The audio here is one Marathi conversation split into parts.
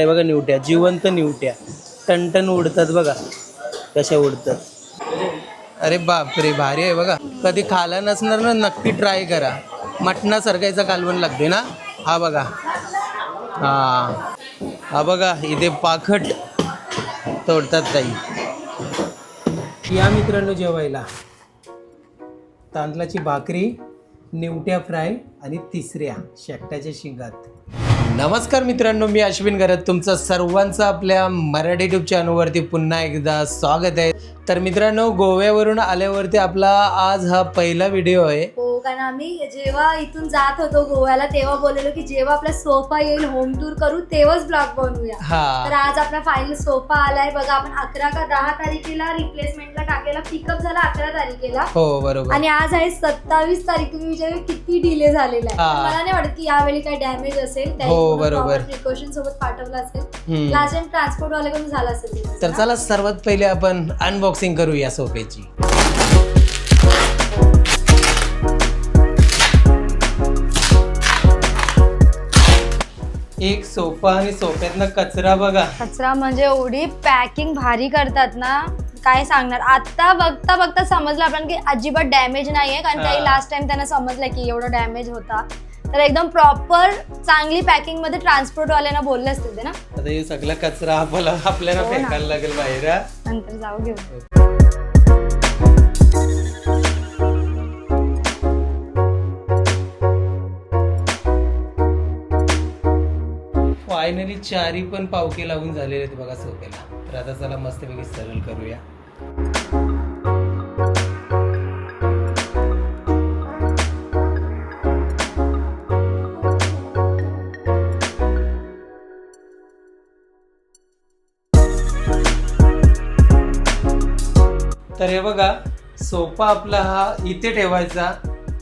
हे बघा निवट्या जिवंत निवट्या. टणटण उडतात बघा. कशा उडतात. अरे बापरे भारी आहे बघा. कधी खाला नसणार ना नक्की ट्राय करा. मटणासारखा याचा कालवण लागते ना? हा बघा. हा. हा बघा इथे पाखट तोडतात ताई. या मित्रांनो जेवायला. तांदळाची भाकरी निवट्या फ्राय आणि तिसऱ्या शेकट्याच्या शिंगात. नमस्कार मित्रांनो मी अश्विन गरत तुमचं सर्वांचं आपल्या मराठी ट्यूब चॅनलवरती पुन्हा एकदा स्वागत आहे. तर मित्रांनो गोव्यावरून आल्यावरती आपला आज हा पहिला व्हिडिओ आहे. हो. कारण आम्ही जेव्हा इथून जात होतो गोव्याला तेव्हा बोललेलो की जेव्हा आपला सोफा येईल होम टूर करू तेव्हाच ब्लॉग बनवूया. तर आज आपला फायनल सोफा आलाय. बघा आपण अकरा का दहा तारखेला रिप्लेसमेंटला टाकायला पिकअप झाला अकरा तारखेला. हो बरोबर. आणि आज आहे सत्तावीस तारीख. तुम्ही विचार किती डिले झालेला आहे. मला नाही वाटत की यावेळी काही डॅमेज असेल. हो, बरोबर. प्रिकॉशन सोबत पाठवलं असेल. लास्ट टाइम ट्रान्सपोर्ट वाल्याकडून झालं असेल. तर चला सर्वात पहिले आपण अनबॉक्सिंग करू या एक सोफा आणि सोफ्यातनं कचरा बघा. कचरा म्हणजे एवढी पॅकिंग भारी करतात ना काय सांगणार? आता बघता बघता समजलं आपण की अजिबात डॅमेज नाहीये. कारण हा. काही लास्ट टाइम त्यांना समजलं की एवढं डॅमेज होता. तर एकदम प्रॉपर चांगली पॅकिंगमध्ये ट्रान्सपोर्ट वाल्यांना बोलले असतील ते ना? आता हे सगळा कचरा आपल्याला आपल्याला हो ना. फेकायला लागेल बाहेर हा? नंतर जाऊ घेऊ. फायनली चारी पण पावके लागून झालेले आहेत बघा सोप्याला. तर आता चला मस्तपैकी सरळ करूया. तर हे बघा सोफा आपला हा इथे ठेवायचा.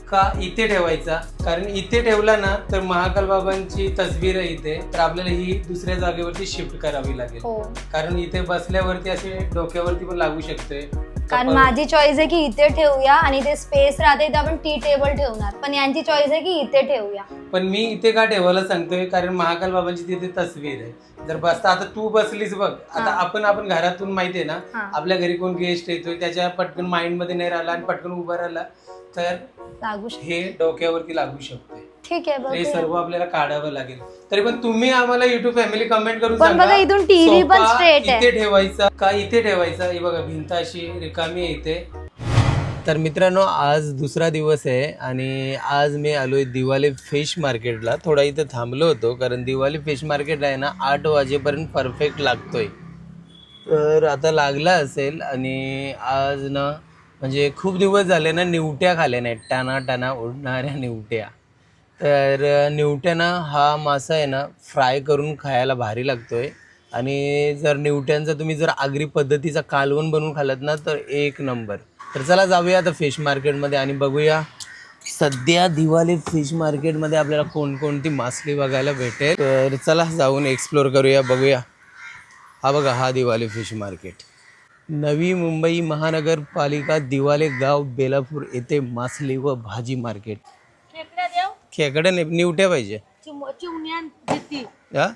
का इथे ठेवायचा? कारण इथे ठेवला ना तर महाकाल बाबांची तस्वीर आहे इथे. तर आपल्याला ही दुसऱ्या जागेवरती शिफ्ट करावी लागेल. हो. कारण इथे बसल्यावरती असे डोक्यावरती पण लागू शकते कारण माझी चॉईस आहे की इथे ठेवूया आणि ते स्पेस राहते इथे आपण टी टेबल ठेवणार. पण यांची चॉईस आहे की इथे ठेवूया. पण मी इथे का ठेवायला सांगतोय? कारण महाकाल बाबांची तिथे तस्वीर आहे. जर बसता आता तू बसलीस बघ. आता. आपण आपण घरातून माहितीये ना हा. आपल्या घरी कोण गेस्ट येतोय त्याच्या पटकन माइंडमध्ये नाही राहिला आणि पटकन उभा राहिला. तर लागू शकतो. हे डोक्यावरती लागू शकते. ठीक आहे हे बघूया. सर्व आपल्याला काढावं लागेल. तरी पण तुम्ही आम्हाला युट्यूब फॅमिली कमेंट करून पण सांगा, बघा, इथून TV पण सोफा straight आहे. इथे ठेवायचा का इथे ठेवायचा? हे बघा भिंत अशी रिकामी आहे इथे. तर मित्रांनो आज दुसरा दिवस आहे आणि आज मी आलोय दिवाळी फिश मार्केटला थोडा इथे थांबलो होतो कारण दिवाळी फिश मार्केट आहे ना आठ वाजेपर्यंत परफेक्ट लागतोय. तर आता लागला असेल आणि आज ना म्हणजे खूप दिवस झाले ना निवट्या खाल्या नाहीत. टाना टाना उडणाऱ्या निवट्या. तर अ, निवट्याना हा मासा आहे ना फ्राय करून खायला भारी लागतो आहे आणि जर निवट्यांचा तुम्ही जर आगरी पद्धतीचा कालवण बनवून खालात ना तर एक नंबर. तर चला जाऊया आता फिश मार्केटमध्ये आणि बघूया सध्या दिवाळी फिश मार्केटमध्ये आपल्याला कोणकोणती मासली बघायला भेटेल. तर चला जाऊन एक्सप्लोर करूया बघूया. हा बघा हा दिवाळी फिश मार्केट नवी मुंबई महानगरपालिका दिवाले गाव बेलापूर येथे मासली व भाजी मार्केट. खेकडे नि- निवट्या पाहिजे. हा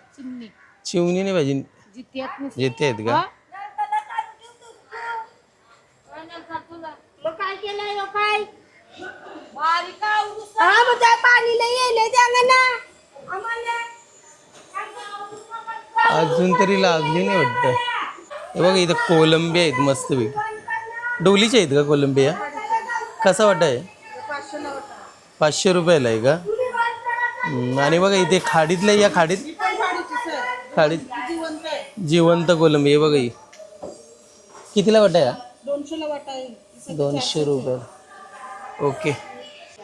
चिवणी नाही पाहिजे. जिथे आहेत का? अजून तरी लागली नाही वाटतं. हे बघा इथं कोलंबिया आहेत मस्त बी डोलीचे आहेत का कोलंबिया? कसा वाटा आहे? पाचशे रुपयाला आहे का? आणि बघा इथे खाडीतल्या या खाडीत? खाडीत. जिवंत कोलंबी हे बघा ही. कितीला वाटा या दोनशे रुपये ओके.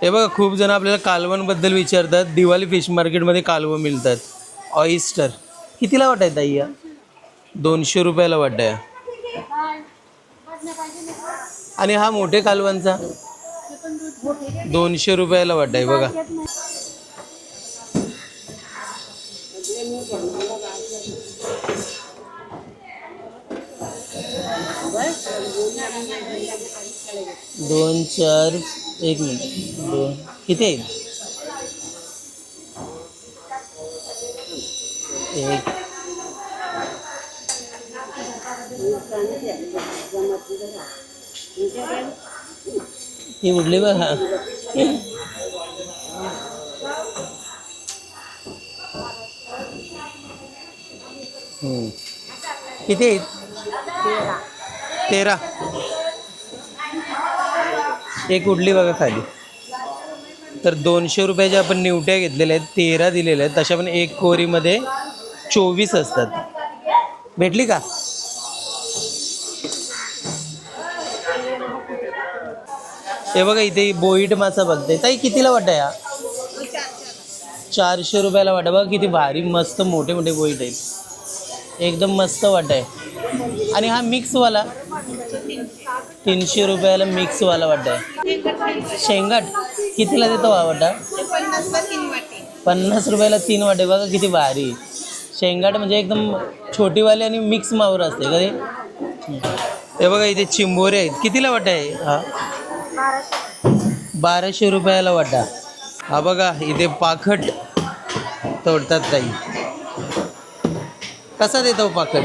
हे बघा खूप जण आपल्याला कालवणबद्दल विचारतात. दिवाळी फिश मार्केटमध्ये कालवं मिळतात. ऑइस्टर. कितीला वाटायत ताई या? दोनशे रुपयाला वाटा आहे. आणि हा मोठे कालवांचा दोनशे रुपयाला वाटा आहे बघा. दोन चार एक मिनिट. दोन. किती एक. ही उडली बघा किती आहेत तेरा एक उडली बघा खाली. तर दोनशे रुपयाच्या आपण निवट्या घेतलेल्या आहेत तेरा दिलेल्या आहेत. तशा पण एक कोरीमध्ये चोवीस असतात. भेटली का? हे बघा इथे बोईट मासा बघते. ताई कितीला वाटा या? चारशे रुपयाला वाटा. बघा किती भारी मस्त मोठे मोठे बोईट आहेत. एकदम मस्त वाटा आहे. आणि हा मिक्सवाला? तीनशे रुपयाला मिक्सवाला वाटा आहे. शेंगाट? कितीला देतो हा वाटा? पन्नास रुपयाला तीन वाटे. बघा किती भारी. शेंगाट म्हणजे एकदम छोटीवाली आणि मिक्स मावर असते. कधी? हे बघा इथे चिंबोरे आहेत. कितीला वाटा आहे हा? बाराशे रुपयाला वाटा. हा बघा इथे पाखट तोडतात ताई. कसा देतो पाखट?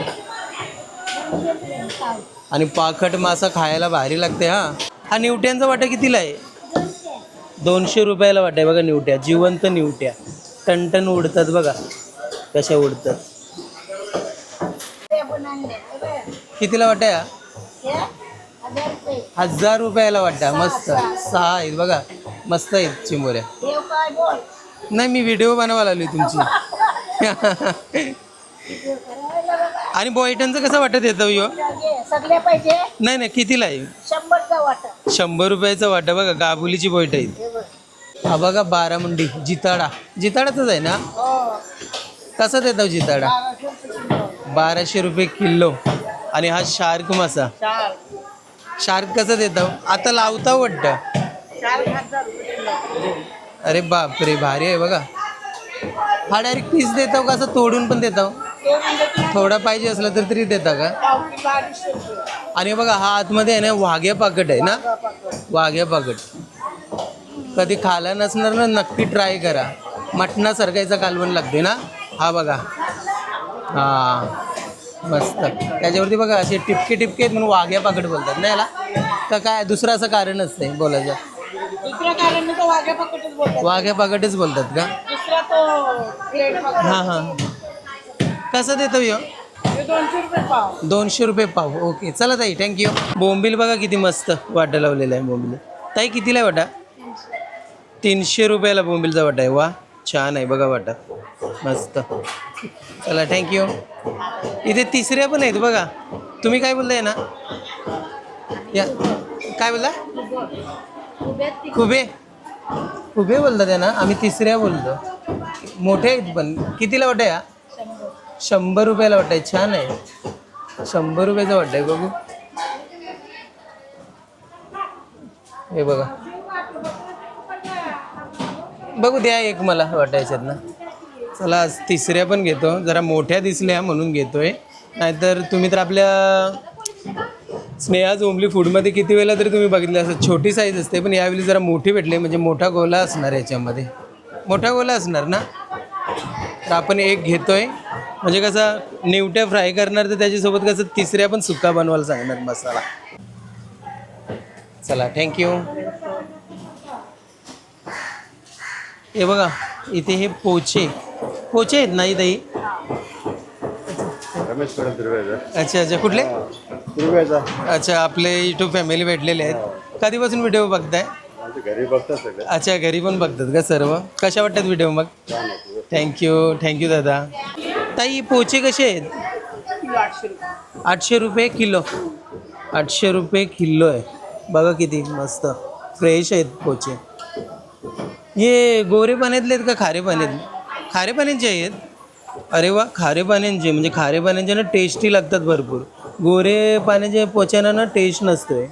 आणि पाखट मासा खायला भारी लागते हा? हा निवट्यांचा वाटा कितीला आहे? दोनशे रुपयाला वाटा आहे बघा निवट्या जिवंत निवट्या. टनटन उडतात बघा कशा उडतात. कितीला वाटाय हजार रुपयाला वाटा मस्त. सहा. आहेत बघा. मस्त आहेत चिंबोऱ्या. नाही मी व्हिडिओ बनवायला आलोय तुमची. आणि बॉयटनचं कसं वाटत येतं यो पाहिजे? नाही नाही कितीला आहे? शंभर रुपयाचा वाटा बघा. गाबुलीची बोईट आहेत. हा बघा. बारामुंडी जिताडा. जिताडाचाच आहे ना? हो. कसा देतो जिताडा? बाराशे रुपये किलो. आणि हा शार्क मासा. शार्क कसं देतो? आता लावता वाटतं अरे बाप रे अरे बापरे भारी आहे बघा. हा डायरेक्ट पीस देतो का? असं तोडून पण देतो थोडा पाहिजे असलं तर तरी देता का? आणि बघा हा आतमध्ये आहे ना वाघ्या पाकट आहे ना? वाघ्या पाकट. कधी खाला नसणार ना नक्की ट्राय करा. मटणासारखा याचा कालवण लागते ना? हा बघा. हा. मस्त. त्याच्यावरती बघा असे टिपके टिपके आहेत म्हणून वाघ्या पाकट बोलतात. ना याला? का काय? दुसरं असं कारणच नाही बोलायचं. दुसरा कारण मी तो वाघ्या पाकटच बोलतात का? दुसरा तो प्लेट पकड. हां हां. कसं देतो यो? हे दोनशे रुपये पाव. दोनशे रुपये पाव. ओके. चला ताई थँक्यू बोंबील बघा किती मस्त वाटा लावलेला आहे बोंबील. ताई कितीला आहे वाटा? तीनशे रुपयाला बोंबीलचा वाटा आहे. वा छान आहे बघा वाटा. मस्त. चला थँक्यू इथे तिसऱ्या पण आहेत बघा. तुम्ही काय बोलताय ना या. काय बोलला? खुबे खुबे बोलतात आहे ना आम्ही तिसऱ्या बोलतो मोठे आहेत पण. कितीला वाटाय? या शंभर रुपयाला वाटाय. छान आहे. शंभर रुपयाचा वाटाय बघू. हे बघा. बघू द्या एक मला वाटायच्यात ना. चला आज तिसऱ्या पण घेतो. जरा मोठ्या दिसल्या म्हणून घेतोय. नाहीतर तुम्ही तर आपल्या स्नेहा झोंबली फूडमध्ये किती वेळेला तरी तुम्ही बघितलं असं छोटी साईज असते पण यावेळी जरा मोठी भेटली म्हणजे मोठा गोला असणार याच्यामध्ये. मोठा गोला असणार ना? तर आपण एक घेतोय. म्हणजे कसं निवट्या फ्राय करणार तर त्याच्यासोबत कसं तिसऱ्या पण सुक्का बनवायला सांगणार मसाला. चला थँक्यू हे बघा इथे हे पोचे पोचे आहेत ना इथे रमेशकडे दुर्वेचा अच्छा अच्छा. कुठले? अच्छा आपले युट्यूब फॅमिली भेटलेले आहेत. कधीपासून व्हिडिओ बघताय? आमच्या घरी बघतात सगळे. अच्छा घरी पण बघतात का सर्व? कशा वाटतात व्हिडिओ मग? थँक्यू थँक्यू दादा. ताई पोचे कसे आहेत? आठशे रुपये किलो. आठशे रुपये किलो आहे. बघा किती मस्त. फ्रेश आहेत पोचे. हे गोरे पाण्यातले आहेत का खारे पाण्यात खारे पाण्याचे आहेत. अरे वा खारे पाण्याचे म्हणजे खारे पाण्याचे ना टेस्टी लागतात भरपूर. गोरे पाण्याचे पोच्यानं ना टेस्ट नसतोय.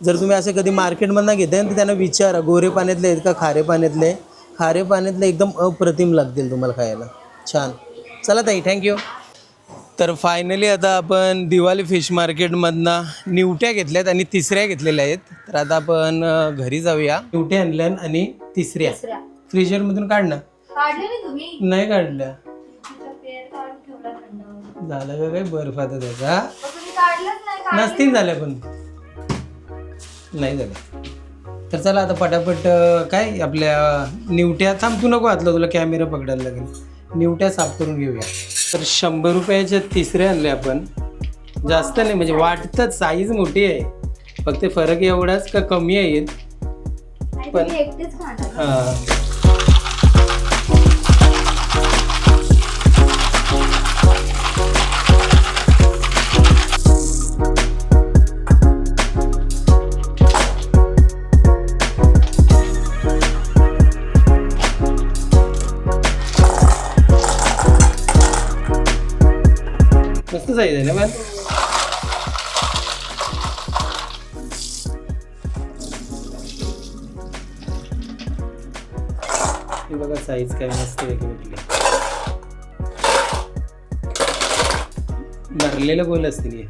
जर तुम्ही असे कधी मार्केटमधनं घेताय ना तर त्यांना विचारा गोरे पाण्यातले आहेत का खारे पाण्यातले खारे पाण्यातले एकदम अप्रतिम लागतील तुम्हाला खायला. छान. चला ताई थँक्यू तर फायनली आता आपण दिवाळी फिश मार्केटमधनं निवट्या घेतल्यात आणि तिसऱ्या घेतलेल्या आहेत. तर आता आपण घरी जाऊया. निवट्या आणल्या आणि तिसऱ्या. फ्रीजरमधून काढणं. काढले नाही तुम्ही? नाही काढल्या. तिचा पेर काढून ठेवला थंड झालं का काय? बर्फ आता त्याचा. तुम्ही नसतील झाल्या पण. नाही झाल्या. तर चला आता पटापट अं, काय? आपल्या निवट्या थांब तू नको घातलं तुला कॅमेरा पकडायला लागेल. निवट्या साफ करून घेऊया. तर शंभर रुपयाच्या तिसऱ्या आणले आपण. जास्त नाही म्हणजे वाटतं साईज मोठी आहे. फक्त फरक एवढाच का कमी आहे? पण- तुम्ही एकटेच खाणार. हा. मस्त साईज आहे ना पण हे बघा साईज काय मस्त वेगळी भेटली. भरलेलं गोल असतील हे.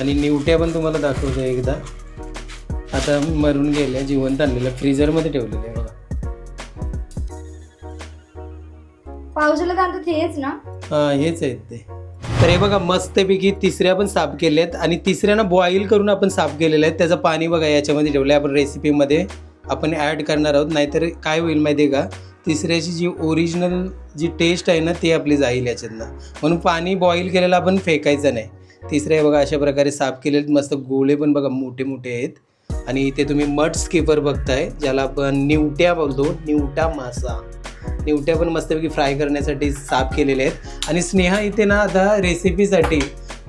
आणि निवट्या पण तुम्हाला दाखवतो एकदा. आता मरून गेल्या जिवंत आणलेल्या फ्रीजरमध्ये ठेवलेल्या बघा. पावसाला तर हेच ना. हां हेच आहेत ते. तर हे बघा मस्तपैकी तिसऱ्या पण साफ केलेत आणि तिसऱ्यानं बॉईल करून आपण साफ केलेलं आहे. त्याचं पाणी बघा याच्यामध्ये ठेवलं आहे आपण रेसिपीमध्ये आपण ॲड करणार आहोत. नाहीतर काय होईल माहिती आहे का? तिसऱ्याची जी ओरिजिनल जी टेस्ट आहे ना ती आपली जाईल याच्यातनं. म्हणून पाणी बॉईल केलेलं आपण फेकायचं नाही. तिसरे बघा अशा प्रकारे साफ केलेले मस्त गोळे पण बघा मोठे मोठे आहेत. आणि इथे तुम्ही मड स्किपर बघताय ज्याला आपण निवट्या बोलतो निवटा मासा. निवट्या पण मस्तपैकी फ्राय करण्यासाठी साफ केलेले आहेत. आणि स्नेहा इथे ना आता रेसिपीसाठी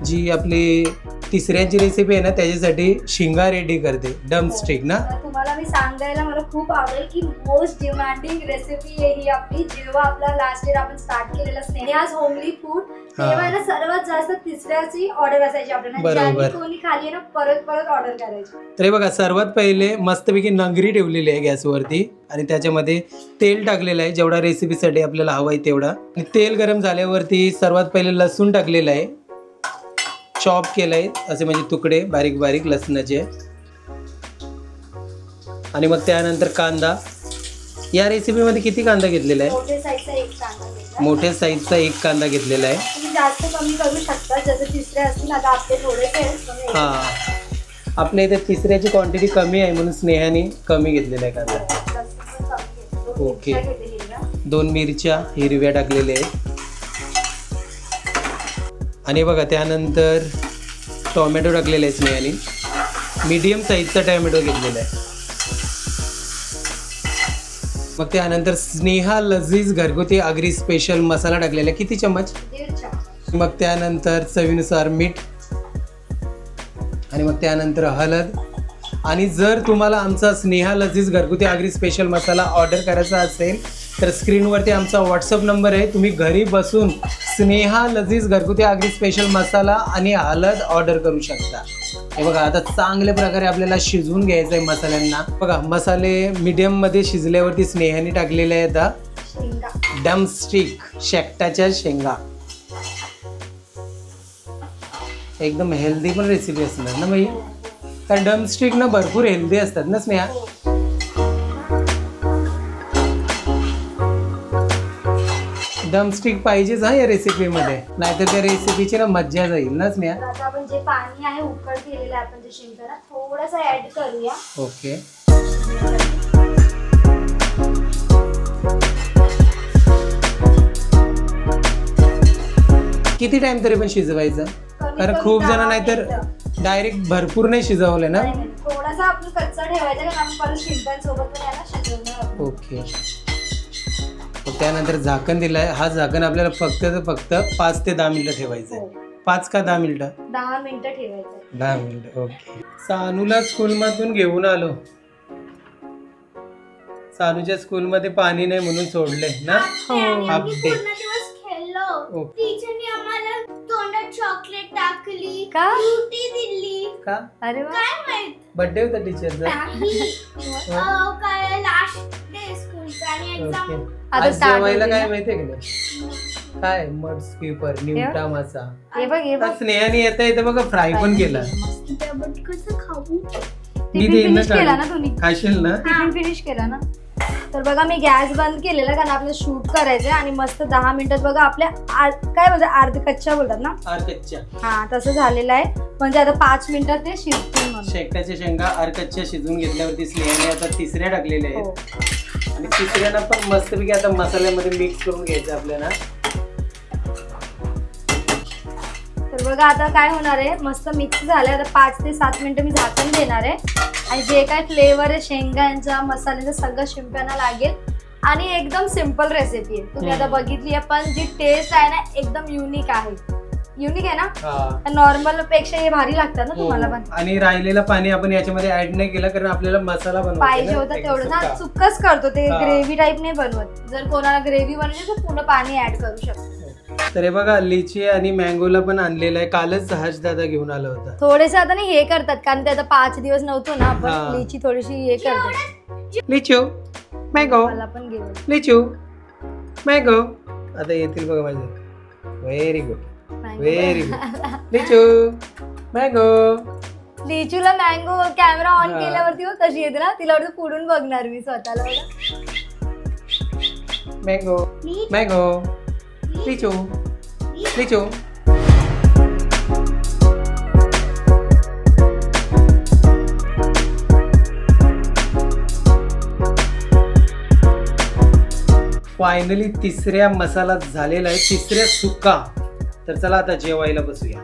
जी आपली तिसऱ्याची रेसिपी आहे ना त्याच्यासाठी शिंगा रेडी करते. डम स्टिक ना? तर तुम्हाला मी सांगायला मला खूप आवडेल की मोस्ट डिमांडिंग रेसिपी आहे ही आपली. जेव्हा आपला लास्ट इयर आपण स्टार्ट केलेलं स्नेहाज होमली फूड तेव्हा आहे ना सर्वात जास्त तिसऱ्याची ऑर्डर असायची आपल्याला. बरोबर. कोणी खाली आहे ना परत परत ऑर्डर करायची. तर हे बघा सर्वात पहिले मस्तपैकी नंगरी ठेवलेली आहे गॅसवरती आणि त्याच्यामध्ये तेल टाकलेलं आहे. जेवढा रेसिपीसाठी आपल्याला हवा आहे तेवढा. आणि तेल गरम झाल्यावरती सर्वात पहिले लसूण टाकलेलं आहे. चॉप केलंय. असे म्हणजे तुकडे बारीक बारीक लसणाचे. आणि मग त्यानंतर कांदा. या रेसिपीमध्ये किती कांदा घेतलेला आहे? मोठे साईजचा मोठ्या साईजचा एक कांदा घेतलेला आहे तुम्ही जास्त कमी करू शकता जसं तिसरे असतील आता आपले थोडेसे आहेत, तुम्ही एक- हां आपल्या इथे तिसऱ्याची क्वांटिटी कमी आहे म्हणून स्नेहाने कमी घेतलेला आहे कांदा जास्त पण कमी घेतो. दोन ओके. मिरच्या. दोन मिरच्या हिरव्या टाकलेल्या आहेत आणि बघा त्यानंतर टोमॅटो टाकलेला आहे स्नेहाने मीडियम साईजचा टोमॅटो घेतलेला आहे मग त्यानंतर स्नेहा लजीज घरगुती आगरी स्पेशल मसाला टाकलेला किती चम्मच. मग त्यानंतर चवीनुसार मीठ. आणि मग त्यानंतर हळद. आणि जर तुम्हाला आमचा स्नेहा लजीज घरगुती आगरी स्पेशल मसाला ऑर्डर करायचा असेल तर स्क्रीनवरती आमचा व्हॉट्सअप नंबर आहे. तुम्ही घरी बसून स्नेहा लजीज घरगुती आगरी स्पेशल मसाला आणि हळद ऑर्डर करू शकता. हे बघा आता चांगल्या प्रकारे आपल्याला शिजवून घ्यायचं आहे मसाल्यांना. बघा मसाले मीडियममध्ये शिजल्यावरती स्नेहाने टाकलेले आहेत आता शेंगा. डम स्टिक शेकटाच्या शेंगा. एकदम हेल्दी पण रेसिपी असणार ना बाई? कारण डम स्टिक ना भरपूर हेल्दी असतात ना स्नेहा? डम स्टिक पाहिजेच हा या रेसिपीमध्ये नाहीतर त्या रेसिपीची ना मज्जा जाईल ना स्नेहा तर आता आपण जे पाणी आहे उकळ केलेलं आहे आपण जे शिंकताना थोडंसं ऍड करूया. ओके. किती टाइम तरी पण शिजवायचं? कारण खूप जण नाहीतर मिनिटं. डायरेक्ट भरपूर नाही शिजवले ना? नाही, नाही. थोडासा आपण कच्चा ठेवायचा कारण आपण परत शिंकांसोबत पण याला शिजवणार आहोत. ओके. त्यानंतर झाकण दिलंय. हा झाकण आपल्याला फक्त तर फक्त पाच ते दहा मिनिटं ठेवायचं हो. आहे पाच का दहा मिनिटं? दहा मिनिटं ठेवायचं दहा मिनिटं ओके. सानूला स्कूलमधून घेऊन आलो. सानूच्या स्कूलमध्ये पाणी नाही म्हणून सोडले ना? पूर्ण दिवस खेळलो. ओके. टीचरनी आम्हाला चॉकलेट टाकली का? फ्रुटी दिली. का? अरे वा. काय माहीत? बर्थडे होता टीचरचा नाही अं, काय लास्ट डे स्कूलचा आणि ओके एक्झाम आता आज start जेवायला होते काय ना? माहितीये का नाही? काय मड स्कीपर निवटा मासा हे बघ हे बघ. स्नेहाने येता येतं बघा फ्राय पण केला. बट कसं खाऊ? मी टिफिन देईन ना फिनिश केला ना. तुम्ही? खाशील ना? टिफिन फिनिश केला ना? तर बघा मी गॅस बंद केलेला कारण आपल्याला शूट करायचंय आणि मस्त दहा मिनिटात बघा आपल्या काय बोलतात? अर्ध कच्च्या बोलतात ना? अर्कच्च्या हा तसं झालेलं आहे. म्हणजे आता पाच मिनिटात ते शिजतील म्हणून. शेकट्याच्या शेंगा अर्कच्च्या शिजून घेतल्यावरती स्नेहाने आता तिसऱ्या टाकलेल्या हो. आहेत आणि तिसऱ्याला पण मस्तपैकी आता मसाल्यामध्ये मिक्स करून घ्यायचं आपल्याला. तर बघा आता काय होणार आहे? मस्त मिक्स झालं आता पाच ते सात मिनिटं मी झाकण देणार आहे. आणि जे काय फ्लेवर आहे शेंगांचा मसाल्याचा सगळं शिंप्यांना लागेल आणि एकदम सिंपल रेसिपी आहे तुम्ही आता. बघितली आहे पण जी टेस्ट आहे ना एकदम युनिक आहे युनिक आहे ना हा. नॉर्मलपेक्षा हे भारी लागतात ना तुम्हाला पण हो. आणि राहिलेलं पाणी आपण याच्यामध्ये ऍड नाही केलं कारण आपल्याला मसाला बनवायचा पाहिजे होतं तेवढं ना. सुक्कच करतो ते हा. ग्रेव्ही टाईप नाही बनवत जर कोणाला ग्रेव्ही बनवायची तर पूर्ण पाणी ऍड करू शकतो तर हे बघा लिची आणि मँगोला पण आणलेलं आहे. कालच हज दादा घेऊन आला होता. थोडेसे आता नाही हे करतात. कारण ते आता पाच दिवस नव्हतो ना हा. आपण लिची थोडीशी हे करतो लिचू मँगो मला पण घेऊन लिचू मँगो आता येतील बघा माझे. Very good very good Lichu Mango लिचूला mango camera on हा. केल्यावरती हो कशी येते ना तिला वाटतं पुढून बघणार मी स्वतःला. बघा. Mango Mango Lichu Lichu finally तिसऱ्या मसाला झालेला आहे तिसऱ्या सुक्का तर चला आता जेवायला बसूया.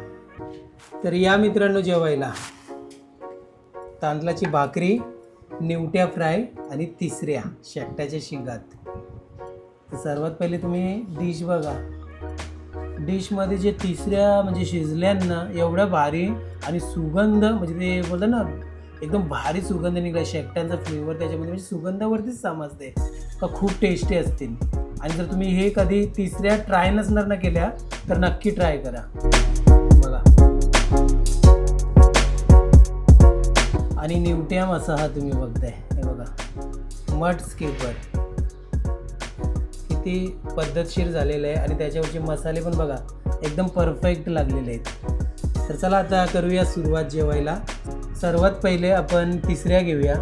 तर या मित्रांनो जेवायला. तांदळाची भाकरी निवट्या फ्राय आणि तिसऱ्या शेकट्याच्या शिंगात. तर सर्वात पहिले तुम्ही डिश बघा. डिशमध्ये जे तिसऱ्या म्हणजे शिजल्यांना एवढ्या भारी आणि सुगंध म्हणजे ते बोलतात ना एकदम भारी सुगंध निघाला. शेकट्यांचा फ्लेवर त्याच्यामध्ये म्हणजे सुगंधावरतीच समजते. का खूप टेस्टी असतील. आणि जर तुम्ही हे कधी तिसऱ्या ट्राय नसणार ना केल्या तर नक्की ट्राय करा. बघा. आणि निवट्या मसा हा तुम्ही बघताय. हे बघा. मट स्केपर किती पद्धतशीर झालेलं आहे आणि त्याच्यावरचे मसाले पण बघा एकदम परफेक्ट लागलेले आहेत. तर चला आता करूया सुरुवात जेवायला. सर्वात पहिले आपण तिसऱ्या घेऊया.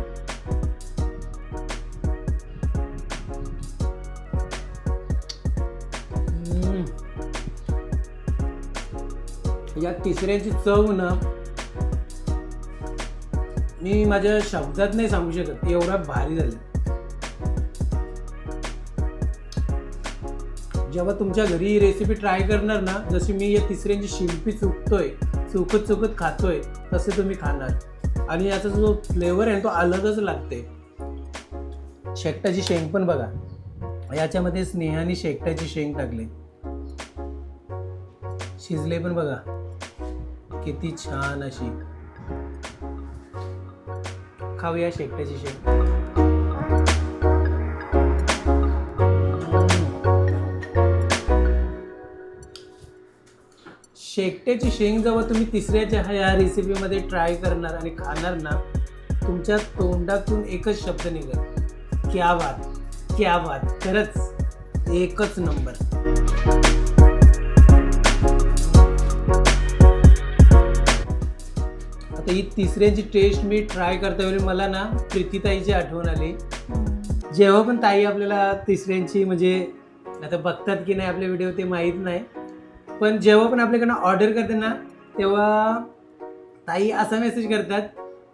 या तिसऱ्याची चव ना मी माझ्या शब्दात नाही सांगू शकत एवढा भारी झालं. जेव्हा तुमच्या घरी ही रेसिपी ट्राय करणार ना जशी मी या तिसऱ्यांची शिल्पी चुकतोय चुकत चुकत खातोय तसे तुम्ही खाणार. आणि याचा जो फ्लेवर आहे ना, तो अलगच लागते. शेकटाची शेंग पण बघा. याच्यामध्ये स्नेहाने शेकटाची शेंग टाकली. शिजले पण बघा. किती छान अशी. खाऊया शेकट्याची शेंग. शेकट्याची शेंग जेव्हा तुम्ही तिसऱ्याच्या ह्या रेसिपीमध्ये ट्राय करणार आणि खाणार ना तुमच्या तोंडातून एकच शब्द निघत क्या बात क्या बात. खरंच एकच नंबर आता ही तिसऱ्याची टेस्ट मी ट्राय करता वेळी मला ना प्रीतीताईची आठवण आली. जेव्हा पण ताई आपल्याला तिसऱ्यांची म्हणजे आता बघतात की नाही आपले व्हिडिओ ते माहीत नाही. पण जेव्हा पण आपल्याकडनं ऑर्डर करते ना तेव्हा ताई असा मेसेज करतात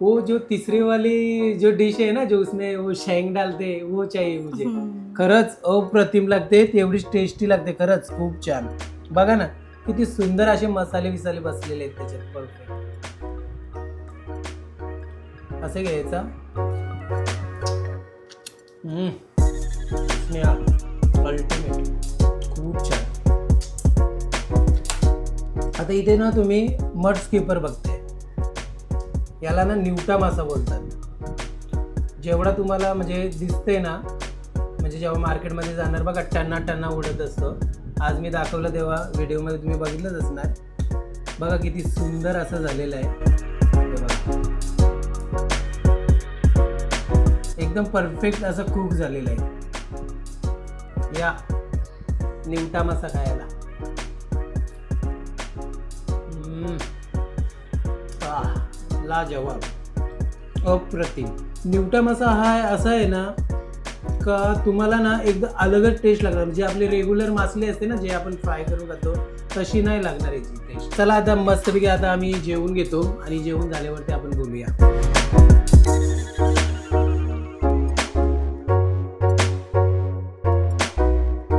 वो जो तीसरी वाली जो डिश आहे ना जो उसमें वो शेंग डालते वो चाहिए मुझे. खरंच अप्रतिम लागते तेवढीच टेस्टी लागते खरंच खूप छान. बघा ना किती सुंदर असे मसाले विसाले बसलेले आहेत त्याच्यात परफेक्ट असं घ्यायचा. अल्टिमेट खूप छान. आता इथे ना तुम्ही मड स्किपर बघते याला ना निवटा मासा बोलतात. जेवढा तुम्हाला म्हणजे दिसते ना म्हणजे जेव्हा मार्केटमध्ये जाणार बघा टन्ना टन्ना उडत असतो. आज मी दाखवलं तेव्हा व्हिडिओमध्ये तुम्ही बघितलंच असणार. बघा किती सुंदर असं झालेलं आहे. एकदम परफेक्ट असं कुक झालेलं आहे. या. निवटा मासा खायला. लाजवाब. अप्रतिम. निवटा मासा हा असा आहे ना का तुम्हाला ना एकदम अलगच टेस्ट लागणार. म्हणजे आपले रेग्युलर मासले असते ना जे आपण फ्राय करून खातो तशी नाही लागणार याची टेस्ट चला आता मस्तपैकी आता आम्ही जेवून घेतो आणि जेवून झाल्यावरती आपण बोलूया.